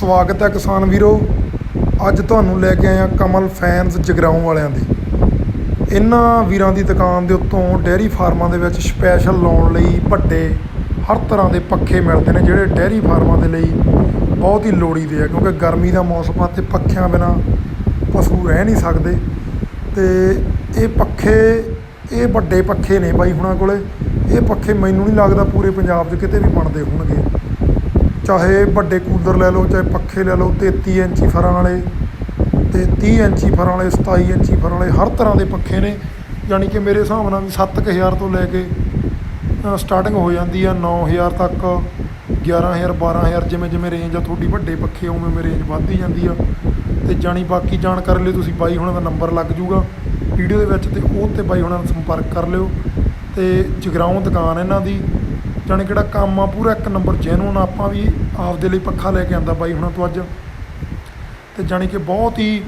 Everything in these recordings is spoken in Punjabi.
ਸਵਾਗਤ ਹੈ ਕਿਸਾਨ ਵੀਰੋ। ਅੱਜ ਤੁਹਾਨੂੰ ਲੈ ਕੇ ਆਇਆ ਕਮਲ ਫੈਨਸ ਜਗਰਾਉਂ ਵਾਲਿਆਂ ਦੀ। ਇਹਨਾਂ ਵੀਰਾਂ ਦੀ ਦੁਕਾਨ ਦੇ ਉੱਤੋਂ ਡੇਅਰੀ ਫਾਰਮਾਂ ਦੇ ਵਿੱਚ ਸਪੈਸ਼ਲ ਲਾਉਣ ਲਈ ਵੱਡੇ ਹਰ ਤਰ੍ਹਾਂ ਦੇ ਪੱਖੇ ਮਿਲਦੇ ਨੇ, ਜਿਹੜੇ ਡੇਅਰੀ ਫਾਰਮਾਂ ਦੇ ਲਈ ਬਹੁਤ ਹੀ ਲੋੜੀਂਦੇ ਆ, ਕਿਉਂਕਿ ਗਰਮੀ ਦਾ ਮੌਸਮ ਆ ਤੇ ਪੱਖਿਆਂ ਬਿਨਾ ਪਸ਼ੂ ਰਹਿ ਨਹੀਂ ਸਕਦੇ। ਤੇ ਇਹ ਪੱਖੇ, ਇਹ ਵੱਡੇ ਪੱਖੇ ਨੇ ਬਾਈ ਹੁਣਾਂ ਕੋਲੇ। ਇਹ ਪੱਖੇ ਮੈਨੂੰ ਨਹੀਂ ਲੱਗਦਾ ਪੂਰੇ ਪੰਜਾਬ 'ਚ ਕਿਤੇ ਵੀ ਬਣਦੇ ਹੋਣਗੇ। ਚਾਹੇ ਵੱਡੇ ਕੂਲਰ ਲੈ ਲਓ, ਚਾਹੇ ਪੱਖੇ ਲੈ ਲਓ 33 ਇੰਚੀ ਫਰਾਂ ਵਾਲੇ, ਤੇ 30 ਇੰਚੀ ਫਰਾਂ ਵਾਲੇ 27 ਇੰਚੀ ਫਰਾਂ ਵਾਲੇ, ਹਰ ਤਰ੍ਹਾਂ ਦੇ ਪੱਖੇ ਨੇ। ਯਾਨੀ ਕਿ ਮੇਰੇ ਹਿਸਾਬ ਨਾਲ ਵੀ 7000 ਤੋਂ ਲੈ ਕੇ ਸਟਾਰਟਿੰਗ ਹੋ ਜਾਂਦੀ ਆ 9000 ਤੱਕ 11000 12000 ਜਿਵੇਂ ਜਿਵੇਂ ਰੇਂਜ ਆ ਤੁਹਾਡੀ ਵੱਡੇ ਪੱਖੇ, ਉਵੇਂ ਉਵੇਂ ਰੇਂਜ ਵੱਧਦੀ ਜਾਂਦੀ ਆ। ਤੇ ਜਾਣੀ ਬਾਕੀ ਜਾਣਕਾਰੀ ਲਈ ਤੁਸੀਂ ਬਾਈ ਹੁਣਾਂ ਦਾ ਨੰਬਰ ਲੱਗ ਜੂਗਾ। ਵੀਡੀਓ ਦੇ ਵਿੱਚ ਤੇ ਉਹ ਤੇ ਬਾਈ ਹੁਣਾਂ ਨਾਲ ਸੰਪਰਕ ਕਰ ਲਿਓ। ਤੇ ਜਗਰਾਉਂ ਦੁਕਾਨ ਇਹਨਾਂ ਦੀ। ਜਾਣੀ ਕਿਹੜਾ ਕੰਮ ਆ, ਪੂਰਾ ਇੱਕ ਨੰਬਰ ਜੈਨੂਨ ਆਪਾਂ ਵੀ ਆਪਦੇ ਲਈ ਪੱਖਾ ਲੈ ਕੇ ਆਂਦਾ ਬਾਈ ਹੁਣਾਂ ਤੋਂ ਅੱਜ। ਤੇ ਜਾਣੀ ਕਿ ਬਹੁਤ ਹੀ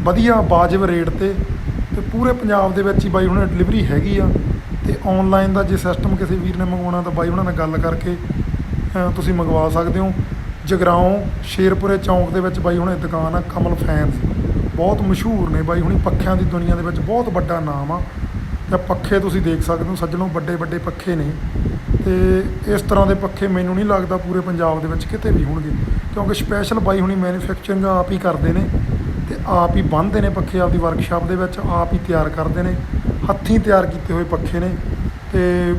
ਵਧੀਆ ਵਾਜਬ ਰੇਟ ਤੇ ਤੇ ਪੂਰੇ ਪੰਜਾਬ ਦੇ ਵਿੱਚ ਹੀ ਬਾਈ ਹੁਣਾਂ ਡਿਲੀਵਰੀ ਹੈਗੀ ਆ। ਤੇ ਆਨਲਾਈਨ ਦਾ ਜੇ ਸਿਸਟਮ ਕਿਸੇ ਵੀਰ ਨੇ ਮੰਗਵਾਉਣਾ ਤਾਂ ਬਾਈ ਹੁਣਾਂ ਨਾਲ ਗੱਲ ਕਰਕੇ ਤੁਸੀਂ ਮੰਗਵਾ ਸਕਦੇ ਹੋ। ਜਗਰਾਉਂ, ਸ਼ੇਰਪੁਰੇ ਚੌਂਕ ਦੇ ਵਿੱਚ ਬਾਈ ਹੁਣੇ ਦੁਕਾਨ ਆ, ਕਮਲ ਫੈਨਸ ਬਹੁਤ ਮਸ਼ਹੂਰ ਨੇ ਬਾਈ, ਹੁਣੀ ਪੱਖਿਆਂ ਦੀ ਦੁਨੀਆ ਦੇ ਵਿੱਚ ਬਹੁਤ ਵੱਡਾ ਨਾਮ ਆ। ਤੇ ਪੱਖੇ ਤੁਸੀਂ ਦੇਖ ਸਕਦੇ ਹੋ, ਸੱਜਣੋਂ ਵੱਡੇ ਵੱਡੇ ਪੱਖੇ ਨੇ। ਤੇ ਇਸ ਤਰ੍ਹਾਂ ਦੇ ਪੱਖੇ ਮੈਨੂੰ ਨਹੀਂ ਲੱਗਦਾ ਪੂਰੇ ਪੰਜਾਬ ਦੇ ਵਿੱਚ ਕਿਤੇ ਵੀ ਹੋਣਗੇ। ਕਿਉਂਕਿ ਸਪੈਸ਼ਲ ਬਾਈ ਹੁਣੀ ਮੈਨੂਫੈਕਚਰਿੰਗ ਆਪ ਹੀ ਕਰਦੇ ਨੇ ਤੇ ਆਪ ਹੀ ਬੰਨ੍ਹਦੇ ਨੇ ਪੱਖੇ ਆਪਦੀ ਵਰਕਸ਼ਾਪ ਦੇ ਵਿੱਚ, ਆਪ ਹੀ ਤਿਆਰ ਕਰਦੇ ਨੇ, ਹੱਥੀਂ ਤਿਆਰ ਕੀਤੇ ਹੋਏ ਪੱਖੇ ਨੇ ਤੇ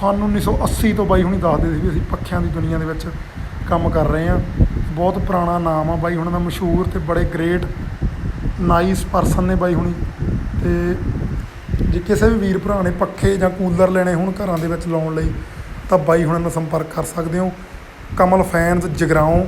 ਸਾਨੂੰ 1980 ਤੋਂ ਬਾਈ ਹੁਣੀ ਦੱਸਦੇ ਸੀ ਵੀ ਅਸੀਂ ਪੱਖਿਆਂ ਦੀ ਦੁਨੀਆ ਦੇ ਵਿੱਚ ਕੰਮ ਕਰ ਰਹੇ ਹਾਂ। ਬਹੁਤ ਪੁਰਾਣਾ ਨਾਮ ਆ ਬਾਈ ਹੁਣਾਂ ਦਾ, ਮਸ਼ਹੂਰ ਤੇ ਬੜੇ ਗ੍ਰੇਟ ਨਾਈਸ ਪਰਸਨ ਨੇ ਬਾਈ ਹੁਣੀ ਤੇ ਜੇ ਕਿਸੇ ਵੀ ਵੀਰ ਭਰਾ ਨੇ ਪੱਖੇ ਜਾਂ ਕੂਲਰ ਲੈਣੇ ਹੋਣ ਘਰਾਂ ਦੇ ਵਿੱਚ ਲਾਉਣ ਲਈ, ਤਾਂ ਬਾਈ ਹੁਣਾਂ ਨਾਲ ਸੰਪਰਕ ਕਰ ਸਕਦੇ ਹੋ। ਕਮਲ ਫੈਨਸ ਜਗਰਾਉਂ।